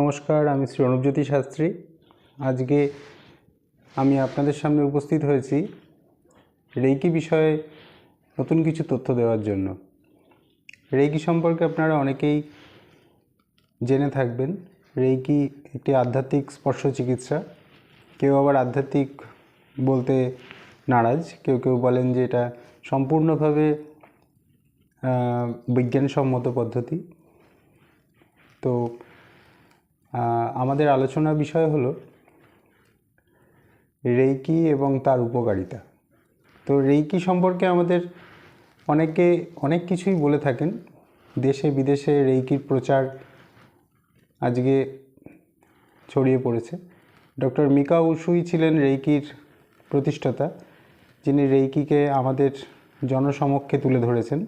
নমস্কার, আমি শ্রী অনুপজ্যোতি শাস্ত্রী। আজকে আমি আপনাদের সামনে উপস্থিত হয়েছি রেইকি বিষয়ে নতুন কিছু তথ্য দেওয়ার জন্য। রেইকি সম্পর্কে আপনারা অনেকেই জেনে থাকবেন। রেইকি একটি আধ্যাত্মিক স্পর্শ চিকিৎসা। কেউ আবার আধ্যাত্মিক বলতে নারাজ, কেউ কেউ বলেন যে এটা সম্পূর্ণভাবে বিজ্ঞানসম্মত পদ্ধতি। তো আমাদের আলোচনার বিষয় হলো রেইকি এবং তার উপকারিতা। তো রেইকি সম্পর্কে আমাদের অনেকে অনেক কিছুই বলে থাকেন। দেশে বিদেশে রেইকির প্রচার আজকে ছড়িয়ে পড়েছে। ডক্টর মিকা উসুই ছিলেন রেইকির প্রতিষ্ঠাতা, যিনি রেইকিকে আমাদের জনসমক্ষে তুলে ধরেছেন।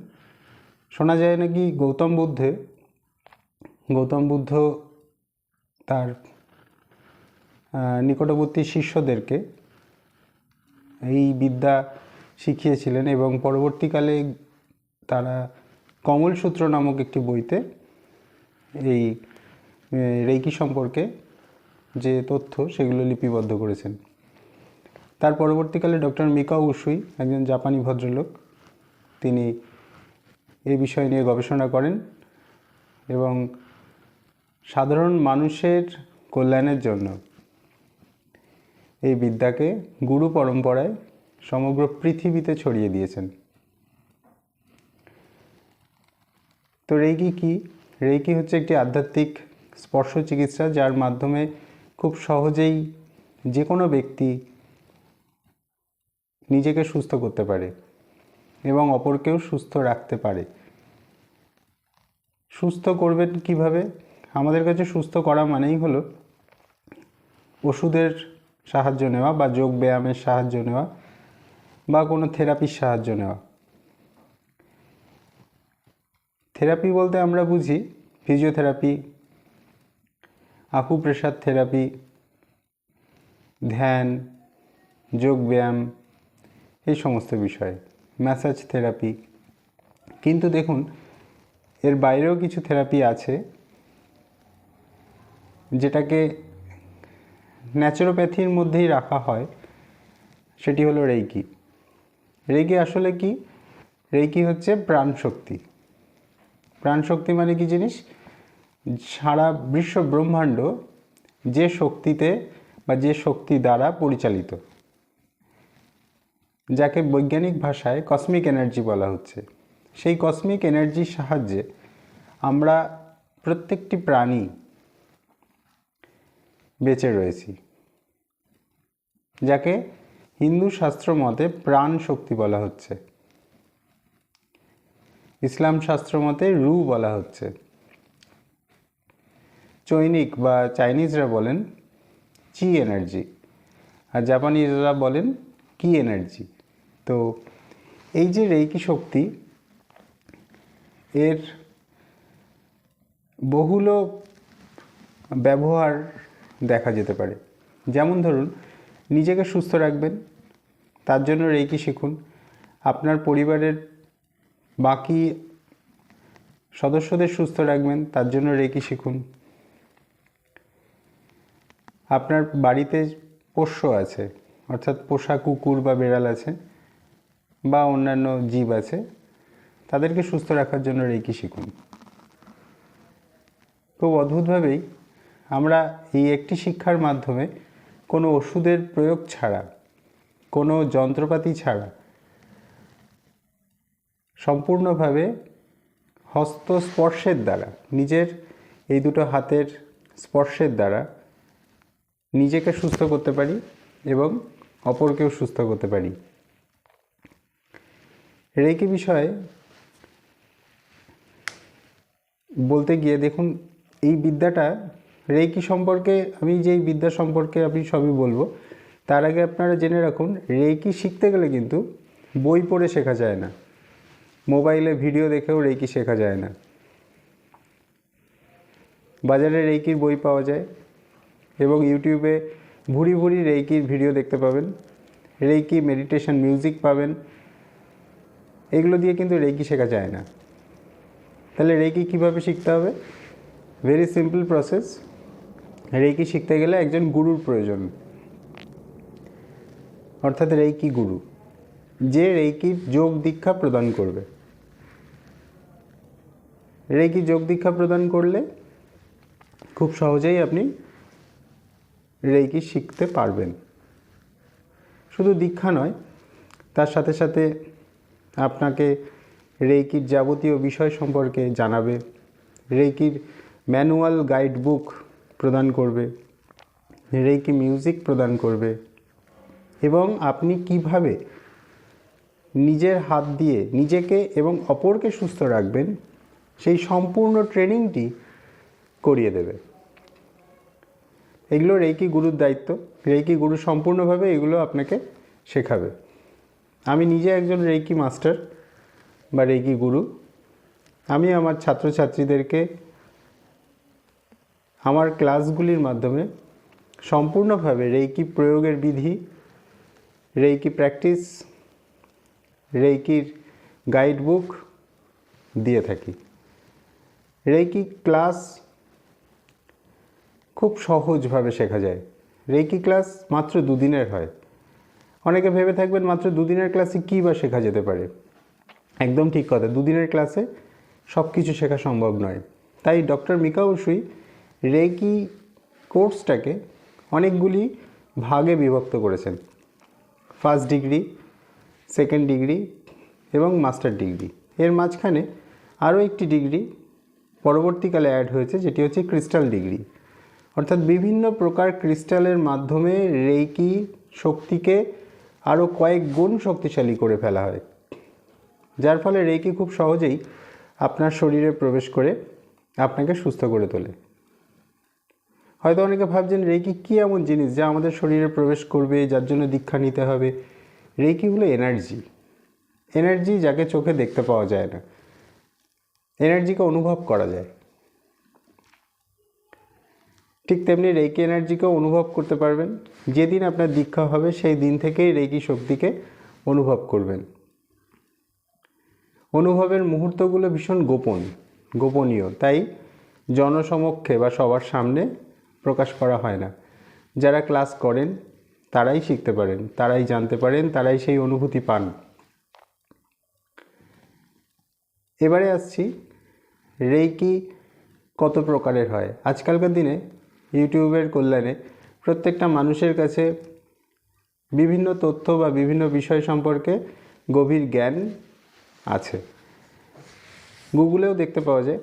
শোনা যায় নাকি গৌতম বুদ্ধে, গৌতম বুদ্ধ তার নিকটবর্তী শিষ্যদেরকে এই বিদ্যা শিখিয়েছিলেন এবং পরবর্তীকালে তারা কমলসূত্র নামক একটি বইতে এই রেকি সম্পর্কে যে তথ্য সেগুলো লিপিবদ্ধ করেছেন। তার পরবর্তীকালে ডক্টর মিকা উসুই, একজন জাপানি ভদ্রলোক, তিনি এই বিষয় নিয়ে গবেষণা করেন এবং সাধারণ মানুষের কল্যাণের জন্য এই বিদ্যাকে গুরু পরম্পরায় সমগ্র পৃথিবীতে ছড়িয়ে দিয়েছেন। তো রেইকি কি? রেকি হচ্ছে একটি আধ্যাত্মিক স্পর্শ চিকিৎসা যার মাধ্যমে খুব সহজেই যে কোনো ব্যক্তি নিজেকে সুস্থ করতে পারে এবং অপরকেও সুস্থ রাখতে পারে। সুস্থ করবেন কীভাবে? আমাদের কাছে সুস্থ করা মানেই হলো ওষুধের সাহায্য নেওয়া বা যোগ ব্যায়ামের সাহায্য নেওয়া বা কোনো থেরাপির সাহায্য নেওয়া। থেরাপি বলতে আমরা বুঝি ফিজিওথেরাপি আকুপ্রেশার থেরাপি, ধ্যান, যোগ ব্যায়াম, এই সমস্ত বিষয় ম্যাসাজ থেরাপি কিন্তু দেখুন, এর বাইরেও কিছু থেরাপি আছে যেটাকে ন্যাচুরোপ্যাথির মধ্যেই রাখা হয়, সেটি হলো রেইকি। রেইকি আসলে কি? রেইকি হচ্ছে প্রাণশক্তি প্রাণশক্তি মানে কি জিনিস? সারা বিশ্ব ব্রহ্মাণ্ড যে শক্তিতে বা যে শক্তি দ্বারা পরিচালিত, যাকে বৈজ্ঞানিক ভাষায় কসমিক এনার্জি বলা হচ্ছে। সেই কসমিক এনার্জির সাহায্যে আমরা প্রত্যেকটি প্রাণী বেঁচে রয়েছি। যাকে হিন্দু শাস্ত্র মতে প্রাণ শক্তি বলা হচ্ছে। ইসলাম শাস্ত্র মতে রু বলা হচ্ছে। চৈনিক বা চাইনিজরা বলেন চি এনার্জি আর জাপানিজরা বলেন কি এনার্জি। তো এই যে রেইকি শক্তি, এর বহুল ব্যবহার দেখা যেতে পারে। যেমন ধরুন, নিজেকে সুস্থ রাখবেন, তার জন্য রেইকি শিখুন, আপনার পরিবারের বাকি সদস্যদের সুস্থ রাখবেন, তার জন্য রেইকি শিখুন। আপনার বাড়িতে পোষ্য আছে, অর্থাৎ পোষা কুকুর বা বেড়াল আছে, বা অন্যান্য জীব আছে, তাদেরকে সুস্থ রাখার জন্য রেইকি শিখুন। খুব অদ্ভুতভাবেই আমরা এই একটি শিক্ষার মাধ্যমে কোনো ওষুধের প্রয়োগ ছাড়া, কোনো যন্ত্রপাতি ছাড়া সম্পূর্ণভাবে হস্তস্পর্শের দ্বারা, নিজের এই দুটো হাতের স্পর্শের দ্বারা নিজেকে সুস্থ করতে পারি এবং অপরকেও সুস্থ করতে পারি। রেকি বিষয়ে বলতে গিয়ে দেখুন, এই বিদ্যাটা রেকি সম্পর্কে, আমি যেই বিদ্যা সম্পর্কে আমি সবই বলব, তার আগে আপনারা জেনে রাখুন রেকি শিখতে গেলে কিন্তু বই পড়ে শেখা যায় না। মোবাইলে ভিডিও দেখেও রেকি শেখা যায় না। বাজারে রেকির বই পাওয়া যায় এবং ইউটিউবে ভুরি ভুরি রেকির ভিডিও দেখতে পাবেন। রেইকি মেডিটেশন মিউজিক পাবেন। এগুলো দিয়ে কিন্তু রেকি শেখা যায় না। তাহলে রেকি কীভাবে শিখতে হবে? ভেরি সিম্পল প্রসেস রেইকি শিখতে গেলে একজন গুরুর প্রয়োজন। অর্থাৎ রেকি গুরু, যে রেকির যোগ দীক্ষা প্রদান করবে। রেইকি যোগ দীক্ষা প্রদান করলে খুব সহজেই আপনি রেইকি শিখতে পারবেন। শুধু দীক্ষা নয়, তার সাথে সাথে আপনাকে রেইকির যাবতীয় বিষয় সম্পর্কে জানাবে। রেকির ম্যানুয়াল গাইড বুক প্রদান করবে রেকি মিউজিক প্রদান করবে এবং আপনি কীভাবে নিজের হাত দিয়ে নিজেকে এবং অপরকে সুস্থ রাখবেন, সেই সম্পূর্ণ ট্রেনিংটি করিয়ে দেবে। এগুলো রেকি গুরুর দায়িত্ব। রেকি গুরু সম্পূর্ণভাবে এগুলো আপনাকে শেখাবে। আমি নিজে একজন রেকি মাস্টার বা রেকি গুরু। আমি আমার ছাত্রছাত্রীদেরকে আমার ক্লাসগুলির মাধ্যমে সম্পূর্ণভাবে রেইকি প্রয়োগের বিধি, রেইকি প্র্যাকটিস, রেইকির গাইড বুক দিয়ে থাকি। রেইকি ক্লাস খুব সহজভাবে শেখা যায়। রেইকি ক্লাস মাত্র দুদিনের হয়। অনেকে ভেবে থাকবেন মাত্র দুদিনের ক্লাসে কী বা শেখা যেতে পারে। একদম ঠিক কথা, দুদিনের ক্লাসে সব কিছু শেখা সম্ভব নয়। তাই ডক্টর মিকা উসুই রেকি কোর্সটাকে অনেকগুলি ভাগে বিভক্ত করেছেন। ফার্স্ট ডিগ্রি, সেকেন্ড ডিগ্রি এবং মাস্টার ডিগ্রি। এর মাঝখানে আরও একটি ডিগ্রি পরবর্তীকালে অ্যাড হয়েছে, যেটি হচ্ছে ক্রিস্টাল ডিগ্রি। অর্থাৎ বিভিন্ন প্রকার ক্রিস্টালের মাধ্যমে রেকি শক্তিকে আরও কয়েক গুণ শক্তিশালী করে ফেলা হয়। যার ফলে রেকি খুব সহজেই আপনার শরীরে প্রবেশ করে আপনাকে সুস্থ করে তোলে। হয়তো অনেকে ভাবছেন রেকি কী এমন জিনিস যা আমাদের শরীরে প্রবেশ করবে, যার জন্য দীক্ষা নিতে হবে? রেকি হলো এনার্জি। এনার্জি যাকে চোখে দেখতে পাওয়া যায় না। এনার্জিকে অনুভব করা যায়। ঠিক তেমনি রেকি এনার্জিকেও অনুভব করতে পারবেন। যেদিন আপনার দীক্ষা হবে, সেই দিন থেকেই রেকি শক্তিকে অনুভব করবেন। অনুভবের মুহূর্তগুলো ভীষণ গোপন, গোপনীয়। তাই জনসমক্ষে বা সবার সামনে প্রকাশ করা হয় না। যারা ক্লাস করেন, তারাই শিখতে পারেন, তারাই জানতে পারেন, তারাই সেই অনুভূতি পান। এবারে আসছি, রেইকি কত প্রকারের হয়? আজকালকার দিনে ইউটিউবের কল্যাণে প্রত্যেকটা মানুষের কাছে বিভিন্ন তথ্য বা বিভিন্ন বিষয় সম্পর্কে গভীর জ্ঞান আছে। গুগলেও দেখতে পাওয়া যায়।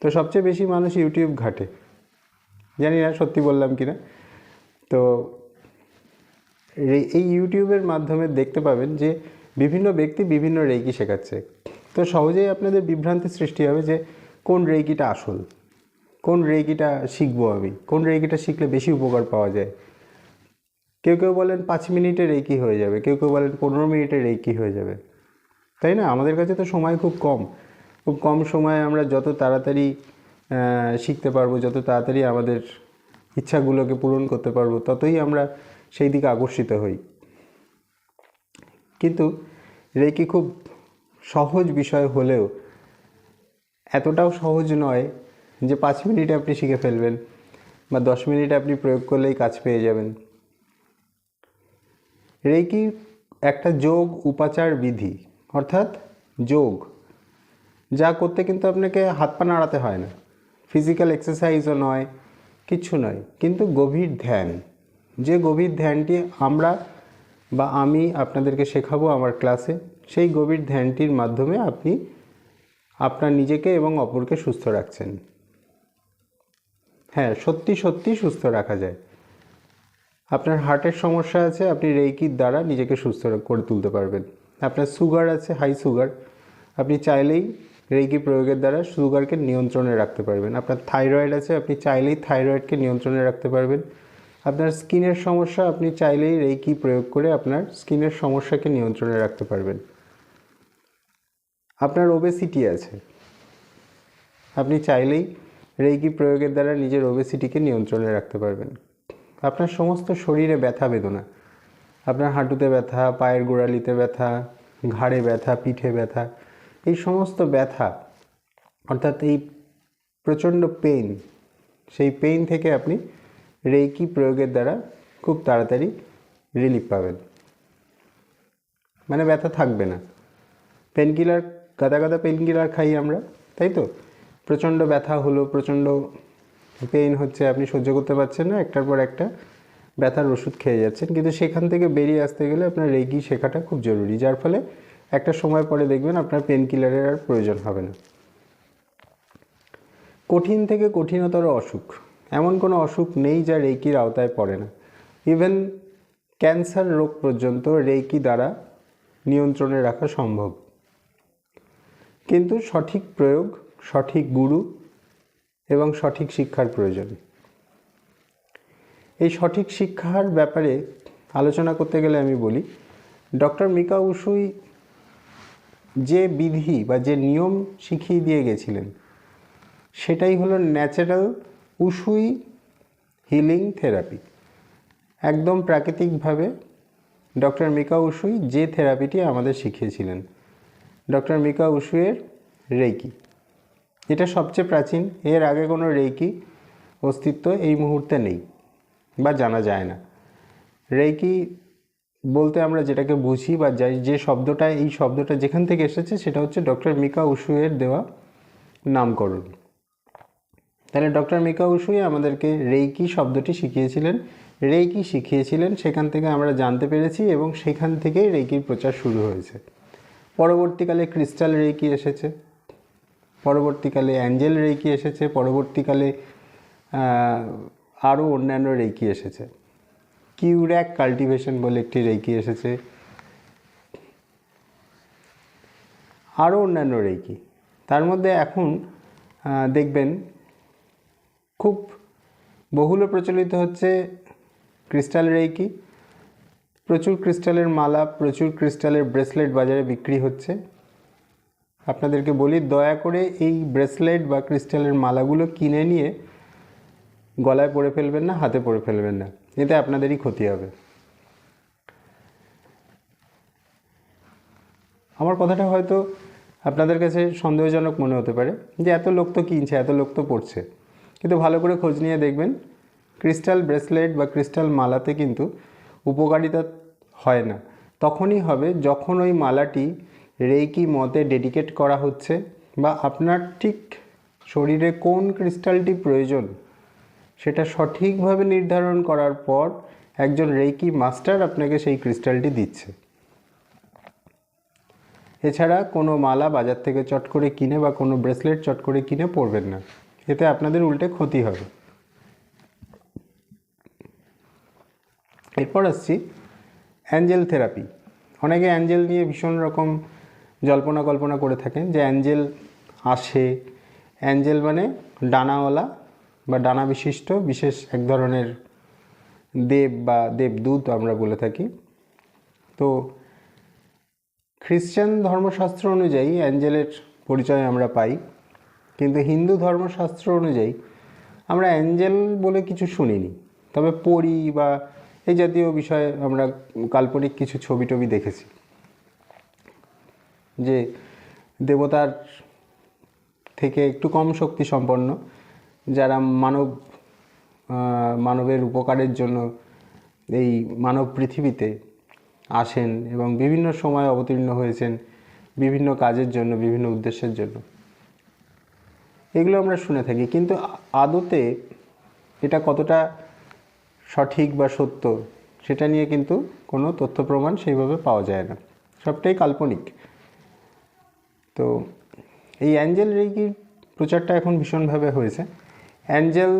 তো সবচেয়ে বেশি মানুষ ইউটিউব ঘাটে। জানি না, সত্যি বললাম কি না তো এই ইউটিউবের মাধ্যমে দেখতে পাবেন যে বিভিন্ন ব্যক্তি বিভিন্ন রেইকি শেখাচ্ছে। তো সহজেই আপনাদের বিভ্রান্তি সৃষ্টি হবে যে কোন রেইকিটা আসল, কোন রেইকিটা শিখব আমি, কোন রেইকিটা শিখলে বেশি উপকার পাওয়া যায়। কেউ কেউ বলেন পাঁচ মিনিটে রেইকি হয়ে যাবে, কেউ কেউ বলেন পনেরো মিনিটে রেইকি হয়ে যাবে। তাই না? আমাদের কাছে তো সময় খুব কম। খুব কম সময়ে আমরা যত তাড়াতাড়ি শিখতে পারব, যত তাড়াতাড়ি আমাদের ইচ্ছাগুলোকে পূরণ করতে পারব, ততই আমরা সেই দিকে আকর্ষিত হই। কিন্তু রেকি খুব সহজ বিষয় হলেও এতটাও সহজ নয় যে পাঁচ মিনিটে আপনি শিখে ফেলবেন বা দশ মিনিটে আপনি প্রয়োগ করলেই কাজ পেয়ে যাবেন। রেকি একটা যোগ উপাচার বিধি, অর্থাৎ যোগ, যা করতে কিন্তু আপনাকে হাত পা নাড়াতে হয় না। ফিজিক্যাল এক্সারসাইজও নয় কিচ্ছু নয়, কিন্তু গভীর ধ্যান। যে গভীর ধ্যানটি আমরা বা আমি আপনাদেরকে শেখাবো আমার ক্লাসে, সেই গভীর ধ্যানটির মাধ্যমে আপনি আপনার নিজেকে এবং অপরকে সুস্থ রাখছেন। হ্যাঁ সত্যি সত্যি সুস্থ রাখা যায়। আপনার হার্টের সমস্যা আছে, আপনি রেইকির দ্বারা নিজেকে সুস্থ করে তুলতে পারবেন। আপনার সুগার আছে হাই সুগার আপনি চাইলেই রেইকি প্রয়োগের দ্বারা সুগারকে নিয়ন্ত্রণে রাখতে পারবেন। আপনার থাইরয়েড আছে, আপনি চাইলেই থাইরয়েডকে নিয়ন্ত্রণে রাখতে পারবেন। আপনার স্কিনের সমস্যা, আপনি চাইলেই রেইকি প্রয়োগ করে আপনার স্কিনের সমস্যাকে নিয়ন্ত্রণে রাখতে পারবেন। আপনার ওবেসিটি আছে। আপনি চাইলেই রেইকি প্রয়োগের দ্বারা নিজের ওবেসিটিকে নিয়ন্ত্রণে রাখতে পারবেন। আপনার সমস্ত শরীরে ব্যথা, বেদনা। আপনার হাঁটুতে ব্যথা, পায়ের গোড়ালিতে ব্যথা, ঘাড়ে ব্যথা, পিঠে ব্যথা। এই সমস্ত ব্যথা, অর্থাৎ এই প্রচণ্ড পেইন সেই পেইন থেকে আপনি রেইকি প্রয়োগের দ্বারা খুব তাড়াতাড়ি রিলিফ পাবেন। মানে ব্যথা থাকবে না। পেনকিলার গাদা গাদা পেনকিলার খাই আমরা, তাই তো? প্রচণ্ড ব্যথা হলো, প্রচণ্ড পেইন হচ্ছে, আপনি সহ্য করতে পারছেন না, একটার পর একটা ব্যথার ওষুধ খেয়ে যাচ্ছেন। কিন্তু সেখান থেকে বেরিয়ে আসতে গেলে আপনার রেগি শেখাটা খুব জরুরি, যার ফলে একটা সময় পরে দেখবেন আপনার পেন কিলারের আর প্রয়োজন হবে না। কঠিন থেকে কঠিনতর অসুখ। এমন কোনো অসুখ নেই যা রেইকির আওতায় পড়ে না। ইভেন ক্যান্সার রোগ পর্যন্ত রেইকি দ্বারা নিয়ন্ত্রণে রাখা সম্ভব। কিন্তু সঠিক প্রয়োগ, সঠিক গুরু এবং সঠিক শিক্ষার প্রয়োজন। এই সঠিক শিক্ষার ব্যাপারে আলোচনা করতে গেলে আমি বলি, ডক্টর মিকা উসুই যে বিধি বা যে নিয়ম শিখিয়ে দিয়ে গেছিলেন, সেটাই হলো ন্যাচারাল উসুই হিলিং থেরাপি একদম প্রাকৃতিকভাবে ডক্টর মিকা উসুই যে থেরাপিটি আমাদের শিখিয়েছিলেন, ডক্টর মিকা উসুয়ের রেকি এটা সবচেয়ে প্রাচীন, এর আগে কোনো রেকি অস্তিত্ব এই মুহূর্তে নেই বা জানা যায় না। রেইকি বলতে আমরা যেটাকে বুঝি বা যাই- যে শব্দটা এই শব্দটা যেখান থেকে এসেছে, সেটা হচ্ছে ডক্টর মিকা উসুয়ের দেওয়া নামকরণ। তাহলে ডক্টর মিকা উসুই আমাদেরকে রেইকি শব্দটি শিখিয়েছিলেন। রেইকি শিখিয়েছিলেন, সেখান থেকে আমরা জানতে পেরেছি এবং সেখান থেকেই রেইকির প্রচার শুরু হয়েছে। পরবর্তীকালে ক্রিস্টাল রেইকি এসেছে, পরবর্তীকালে অ্যাঞ্জেল রেইকি এসেছে, পরবর্তীকালে আরও অন্যান্য রেইকি এসেছে। কিউর্যাক কাল্টিভেশন বলে একটি রেকি এসেছে। আরও অন্যান্য রেকি তার মধ্যে এখন দেখবেন খুব বহুল প্রচলিত হচ্ছে ক্রিস্টাল রেকি প্রচুর ক্রিস্টালের মালা, প্রচুর ক্রিস্টালের ব্রেসলেট বাজারে বিক্রি হচ্ছে। আপনাদেরকে বলি, দয়া করে এই ব্রেসলেট বা ক্রিস্টালের মালাগুলো কিনে নিয়ে গলায় পরে ফেলবেন না, হাতে পরে ফেলবেন না। এতে আপনাদেরই ক্ষতি হবে। আমার কথাটা হয়তো আপনাদের কাছে সন্দেহজনক মনে হতে পারে যে এত লোক তো কিনছে, এত লোক তো পড়ছে। কিন্তু ভালো করে খোঁজ নিয়ে দেখবেন, ক্রিস্টাল ব্রেসলেট বা ক্রিস্টাল মালাতে কিন্তু উপকারিতা হয় না। তখনই হবে যখন ওই মালাটি রেইকি মতে ডেডিকেট করা হচ্ছে বা আপনার ঠিক শরীরে কোন ক্রিস্টালটি প্রয়োজন সেটা সঠিকভাবে নির্ধারণ করার পর একজন রেকি মাস্টার আপনাকে সেই ক্রিস্টালটি দিচ্ছে। এছাড়া কোনো মালা বাজার থেকে চট করে কিনে বা কোনো ব্রেসলেট চট করে কিনে পরবেন না। এতে আপনাদের উল্টে ক্ষতি হবে। এরপর আসছি অ্যাঞ্জেল থেরাপি। অনেকে অ্যাঞ্জেল নিয়ে ভীষণ রকম জল্পনা কল্পনা করে থাকেন যে অ্যাঞ্জেল আসে। অ্যাঞ্জেল মানে ডানাওয়ালা বা ডানা বিশিষ্ট, বিশেষ এক ধরনের দেব বা দেবদূত আমরা বলে থাকি। তো খ্রিশ্চান ধর্মশাস্ত্র অনুযায়ী অ্যাঞ্জেলের পরিচয় আমরা পাই, কিন্তু হিন্দু ধর্মশাস্ত্র অনুযায়ী আমরা অ্যাঞ্জেল বলে কিছু শুনিনি। তবে পরি বা এই জাতীয় বিষয়ে আমরা কাল্পনিক কিছু ছবি টবি দেখেছি। যে দেবতার থেকে একটু কম শক্তি সম্পন্ন যারা মানব মানবের উপকারের জন্য এই মানব পৃথিবীতে আসেন এবং বিভিন্ন সময় অবতীর্ণ হয়েছেন, বিভিন্ন কাজের জন্য, বিভিন্ন উদ্দেশ্যের জন্য। এগুলো আমরা শুনে থাকি, কিন্তু আদতে এটা কতটা সঠিক বা সত্য সেটা নিয়ে কিন্তু কোনো তথ্য প্রমাণ সেইভাবে পাওয়া যায় না। সবটাই কাল্পনিক। তো এই অ্যাঞ্জেল রেইকির প্রচারটা এখন ভীষণভাবে হয়েছে। অ্যাঞ্জেল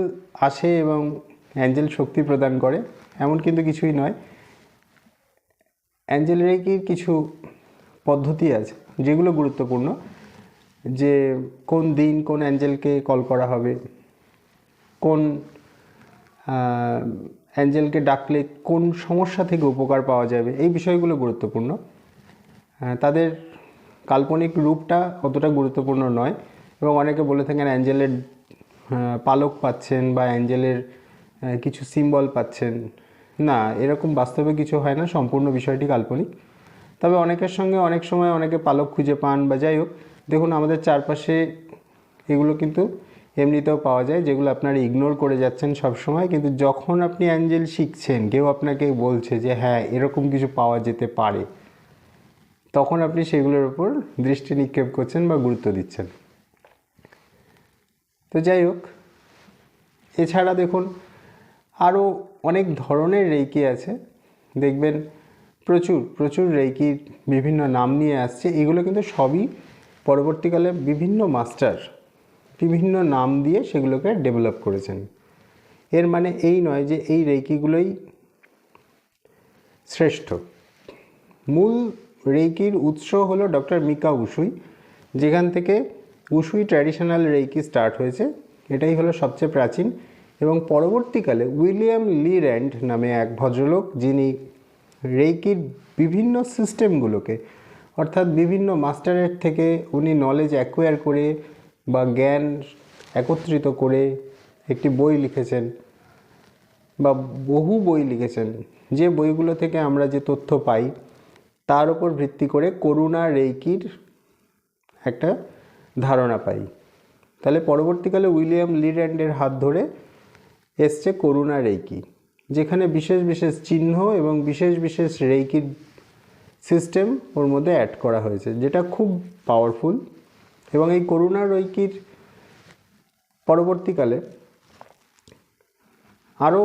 আসে এবং অ্যাঞ্জেল শক্তি প্রদান করে, এমন কিন্তু কিছুই নয়। অ্যাঞ্জেল রেইকির কিছু পদ্ধতি আছে যেগুলো গুরুত্বপূর্ণ, যে কোন দিন কোন অ্যাঞ্জেলকে কল করা হবে, কোন অ্যাঞ্জেলকে ডাকলে কোন সমস্যা থেকে উপকার পাওয়া যাবে, এই বিষয়গুলো গুরুত্বপূর্ণ। তাদের কাল্পনিক রূপটা অতটা গুরুত্বপূর্ণ নয় এবং অনেকে বলে থাকেন অ্যাঞ্জেলের পালক পাচ্ছেন বা অ্যাঞ্জেলের কিছু সিম্বল পাচ্ছেন। না, এরকম বাস্তবে কিছু হয় না, সম্পূর্ণ বিষয়টি কাল্পনিক। তবে অনেকের সঙ্গে অনেক সময় অনেকে পালক খুঁজে পান বা যাই হোক, দেখুন আমাদের চারপাশে এগুলো কিন্তু এমনিতেও পাওয়া যায়, যেগুলো আপনারা ইগনোর করে যাচ্ছেন সব সময় কিন্তু যখন আপনি অ্যাঞ্জেল শিখছেন, কেউ আপনাকে বলছে যে হ্যাঁ এরকম কিছু পাওয়া যেতে পারে, তখন আপনি সেগুলোর উপর দৃষ্টি নিক্ষেপ করছেন বা গুরুত্ব দিচ্ছেন। তো যাই হোক, এছাড়া দেখুন আরও অনেক ধরনের রেইকি আছে। দেখবেন প্রচুর প্রচুর রেইকির বিভিন্ন নাম নিয়ে আসছে। এগুলো কিন্তু সবই পরবর্তীকালে বিভিন্ন মাস্টার বিভিন্ন নাম দিয়ে সেগুলোকে ডেভেলপ করেছেন। এর মানে এই নয় যে এই রেইকিগুলোই শ্রেষ্ঠ। মূল রেইকির উৎস হলো ডক্টর মিকা উসুই যেখান থেকে উসুই ট্র্যাডিশনাল রেইকি স্টার্ট হয়েছে। এটাই হলো সবচেয়ে প্রাচীন এবং পরবর্তীকালে উইলিয়াম লি র্যান্ড নামে এক ভদ্রলোক যিনি রেইকির বিভিন্ন সিস্টেমগুলোকে অর্থাৎ বিভিন্ন মাস্টারের থেকে উনি নলেজ অ্যাকোয়ার করে বা জ্ঞান একত্রিত করে একটি বই লিখেছেন বা বহু বই লিখেছেন। যে বইগুলো থেকে আমরা যে তথ্য পাই, তার উপর ভিত্তি করে করুণা রেইকির একটা ধারণা পাই। তাহলে পরবর্তীকালে উইলিয়াম লিড্যান্ডের হাত ধরে এসছে করুণা রেইকি, যেখানে বিশেষ বিশেষ চিহ্ন এবং বিশেষ বিশেষ রেইকির সিস্টেম ওর মধ্যে অ্যাড করা হয়েছে, যেটা খুব পাওয়ারফুল এবং এই করুণা রেইকির পরবর্তীকালে আরও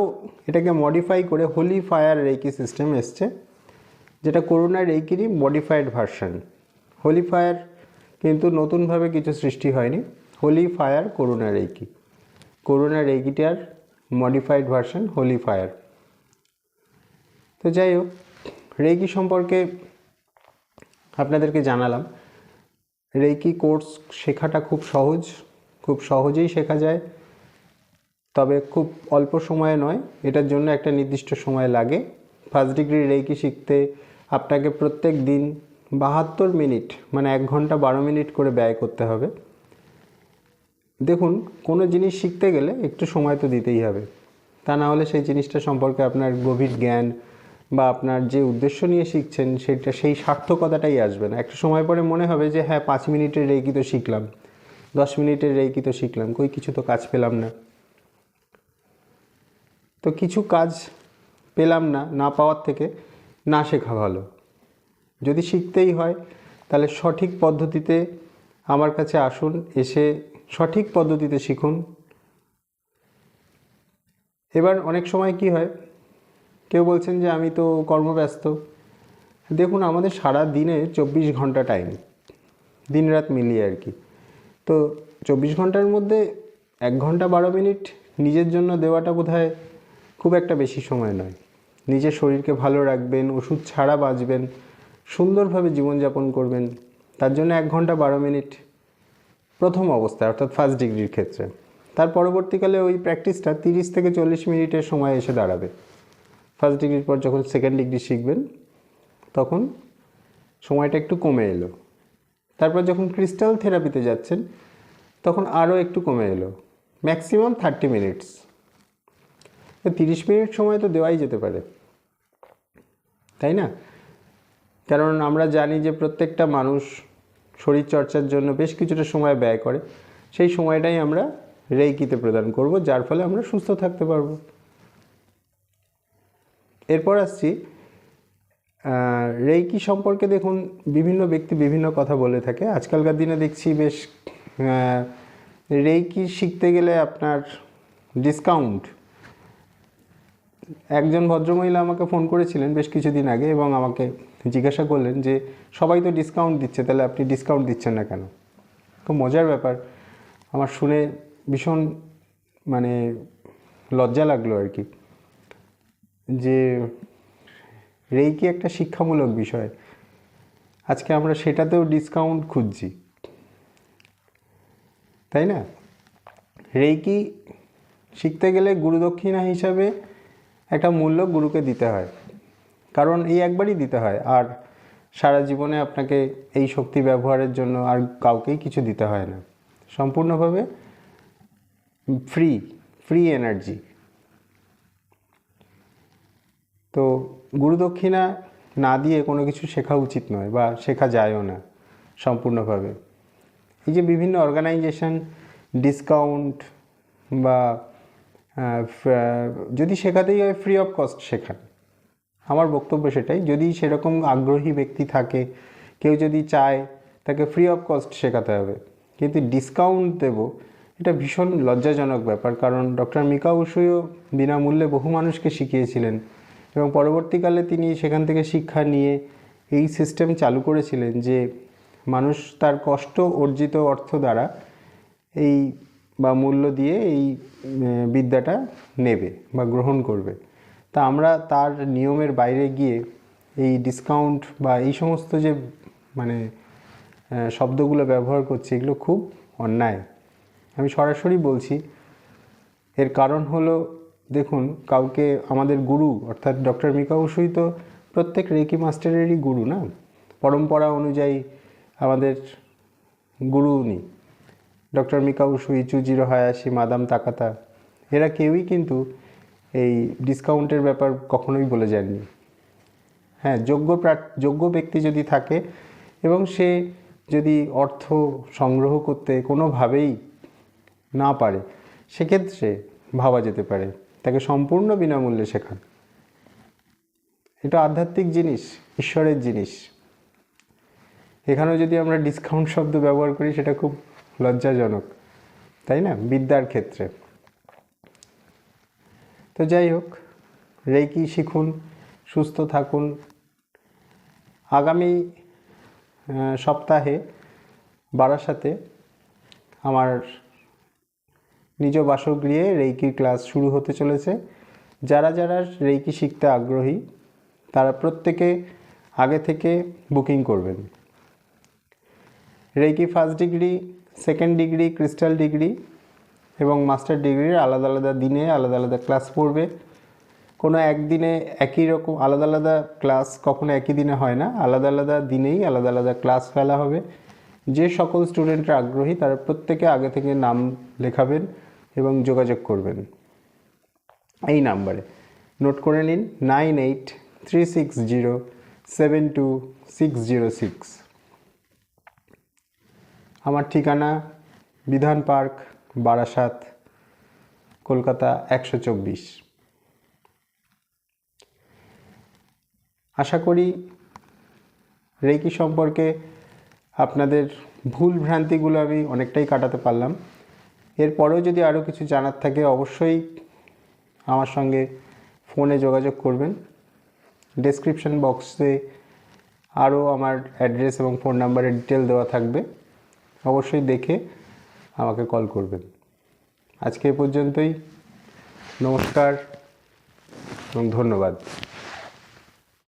এটাকে মডিফাই করে হোলি ফায়ার রেইকি সিস্টেম এসছে, যেটা করোনা রেইকিরই মডিফাইড ভার্সন হোলি ফায়ার কিন্তু নতুনভাবে কিছু সৃষ্টি হয়নি। Holy fire Karuna reiki Karuna রেইকিটার modified version Holi fire তো যাই হোক রেকি সম্পর্কে আপনাদেরকে জানালাম। রেইকি কোর্স শেখাটা খুব সহজ। খুব সহজেই শেখা যায়। তবে খুব অল্প সময়ে নয়। এটার জন্য একটা নির্দিষ্ট সময় লাগে। ফার্স্ট ডিগ্রি রেকি শিখতে আপনাকে প্রত্যেক দিন বাহাত্তর মিনিট মানে এক ঘণ্টা বারো মিনিট করে ব্যয় করতে হবে। দেখুন, কোনো জিনিস শিখতে গেলে একটু সময় তো দিতেই হবে। তা না হলে সেই জিনিসটা সম্পর্কে আপনার গভীর জ্ঞান বা আপনার যে উদ্দেশ্য নিয়ে শিখছেন, সেটা, সেই সার্থকতাটাই আসবে না। একটা সময় পরে মনে হবে যে হ্যাঁ পাঁচ মিনিটের রেইকি তো শিখলাম, দশ মিনিটের রেইকি তো শিখলাম, কই কিছু তো কাজ পেলাম না। তো কিছু কাজ পেলাম না না পাওয়ার থেকে না শেখা ভালো। যদি শিখতেই হয়, তাহলে সঠিক পদ্ধতিতে আমার কাছে আসুন, এসে সঠিক পদ্ধতিতে শিখুন। এবার অনেক সময় কি হয়, কেউ বলছেন যে আমি তো কর্মব্যস্ত। দেখুন, আমাদের সারা দিনে চব্বিশ ঘণ্টা টাইম দিন রাত মিলিয়ে আর কি। তো চব্বিশ ঘণ্টার মধ্যে এক ঘণ্টা বারো মিনিট নিজের জন্য দেওয়াটা বোধহয় খুব একটা বেশি সময় নয়। নিজের শরীরকে ভালো রাখবেন, ওষুধ ছাড়া বাঁচবেন। সুন্দরভাবে জীবনযাপন করবেন। তার জন্য এক ঘণ্টা বারো মিনিট প্রথম অবস্থায়, অর্থাৎ ফার্স্ট ডিগ্রির ক্ষেত্রে। তার পরবর্তীকালে ওই প্র্যাকটিসটা তিরিশ থেকে চল্লিশ মিনিটের সময় এসে দাঁড়াবে। ফার্স্ট ডিগ্রির পর যখন সেকেন্ড ডিগ্রি শিখবেন, তখন সময়টা একটু কমে এলো। তারপর যখন ক্রিস্টাল থেরাপিতে যাচ্ছেন, তখন আরও একটু কমে এলো। ম্যাক্সিমাম থার্টি মিনিটস তিরিশ মিনিট সময় তো দেওয়াই যেতে পারে। তাই না? কারণ আমরা জানি যে প্রত্যেকটা মানুষ শরীর চর্চার জন্য বেশ কিছুটা সময় ব্যয় করে। সেই সময়টাই আমরা রেইকিতে প্রদান করব, যার ফলে আমরা সুস্থ থাকতে পারব। এরপর আসছি রেইকি সম্পর্কে দেখুন, বিভিন্ন ব্যক্তি বিভিন্ন কথা বলে থাকে। আজকালকার দিনে দেখছি বেশ রেইকি শিখতে গেলে আপনার ডিসকাউন্ট। একজন ভদ্রমহিলা আমাকে ফোন করেছিলেন বেশ কিছুদিন আগে এবং আমাকে জিজ্ঞাসা করলেন যে সবাই তো ডিসকাউন্ট দিচ্ছে, তাহলে আপনি ডিসকাউন্ট দিচ্ছেন না কেন? খুব মজার ব্যাপার, আমার শুনে ভীষণ মানে লজ্জা লাগল আর কি। যে রেইকি একটা শিক্ষামূলক বিষয়, আজকে আমরা সেটাতেও ডিসকাউন্ট খুঁজছি। তাই না? রেইকি শিখতে গেলে গুরুদক্ষিণা হিসাবে একটা মূল্য গুরুকে দিতে হয়। কারণ এই একবারই দিতে হয়। আর সারা জীবনে আপনাকে এই শক্তি ব্যবহারের জন্য আর কাউকেই কিছু দিতে হয় না। সম্পূর্ণভাবে ফ্রি ফ্রি এনার্জি তো গুরুদক্ষিণা না দিয়ে কোনো কিছু শেখা উচিত নয় বা শেখা যায়ও না সম্পূর্ণভাবে। এই যে বিভিন্ন অর্গানাইজেশন ডিসকাউন্ট বা যদি শেখাতেই হয় ফ্রি অফ কস্ট শেখান। আমার বক্তব্য সেটাই। যদি সেরকম আগ্রহী ব্যক্তি থাকে, কেউ যদি চায় তাকে ফ্রি অফ কস্ট শেখাতে হবে। কিন্তু ডিসকাউন্ট দেব, এটা ভীষণ লজ্জাজনক ব্যাপার। কারণ ডক্টর মিকা বসুও বিনামূল্যে বহু মানুষকে শিখিয়েছিলেন এবং পরবর্তীকালে তিনি সেখান থেকে শিক্ষা নিয়ে এই সিস্টেম চালু করেছিলেন যে মানুষ তার কষ্ট অর্জিত অর্থ দ্বারা এই বা মূল্য দিয়ে এই বিদ্যাটা নেবে বা গ্রহণ করবে। তা আমরা তার নিয়মের বাইরে গিয়ে এই ডিসকাউন্ট বা এই সমস্ত যে মানে শব্দগুলো ব্যবহার করছি, এগুলো খুব অন্যায়। আমি সরাসরি বলছি, এর কারণ হলো, দেখুন, কাউকে আমাদের গুরু, অর্থাৎ ডক্টর মিকা বসুই তো প্রত্যেক রেকি মাস্টারেরই গুরু না? পরম্পরা অনুযায়ী আমাদের গুরু উনি। Doctor Mikao Usui Chujiro Hayashi madam Takata, এরা কেউই কিন্তু এই ডিসকাউন্টের ব্যাপার কখনোই বলে যাননি হ্যাঁ যোগ্য যোগ্য ব্যক্তি যদি থাকে এবং সে যদি অর্থ সংগ্রহ করতে কোনোভাবেই না পারে, সেক্ষেত্রে ভাবা যেতে পারে। তাকে সম্পূর্ণ বিনামূল্যে শেখান। এটা আধ্যাত্মিক জিনিস, ঈশ্বরের জিনিস। এখানেও যদি আমরা ডিসকাউন্ট শব্দ ব্যবহার করি, সেটা খুব লজ্জাজনক, তাই না? বিদ্যার ক্ষেত্রে। তো যাই হোক, রেকি শিখুন, সুস্থ থাকুন। আগামী সপ্তাহে বারাসাতে আমার নিজ বাসগৃহে রেইকি ক্লাস শুরু হতে চলেছে। যারা যারা রেইকি শিখতে আগ্রহী, তারা প্রত্যেকে আগে থেকে বুকিং করবেন। Reiki first degree, second degree, crystal degree এবং মাস্টার ডিগ্রির আলাদা আলাদা দিনে আলাদা আলাদা ক্লাস পড়বে। কোনো একদিনে একই রকম, আলাদা আলাদা ক্লাস কখনো একই দিনে হয় না। আলাদা আলাদা দিনেই আলাদা আলাদা ক্লাস ফেলা হবে। যে সকল স্টুডেন্টরা আগ্রহী, তারা প্রত্যেকে আগে থেকে নাম লেখাবেন এবং যোগাযোগ করবেন। এই নাম্বারে নোট করে নিন nine eight three six zero seven two six zero six আমার ঠিকানা বিধান পার্ক বারাসাত, কলকাতা একশো চব্বিশ। আশা করি রেকি সম্পর্কে আপনাদের ভুল ভ্রান্তিগুলো আমি অনেকটাই কাটাতে পারলাম। এরপরেও যদি আরও কিছু জানার থাকে, অবশ্যই আমার সঙ্গে ফোনে যোগাযোগ করবেন। ডেসক্রিপশন বক্সে আরও আমার অ্যাড্রেস এবং ফোন নাম্বারের ডিটেল দেওয়া থাকবে। অবশ্যই দেখে আমাকে কল করবেন। আজকে এ পর্যন্তই। নমস্কার এবং ধন্যবাদ।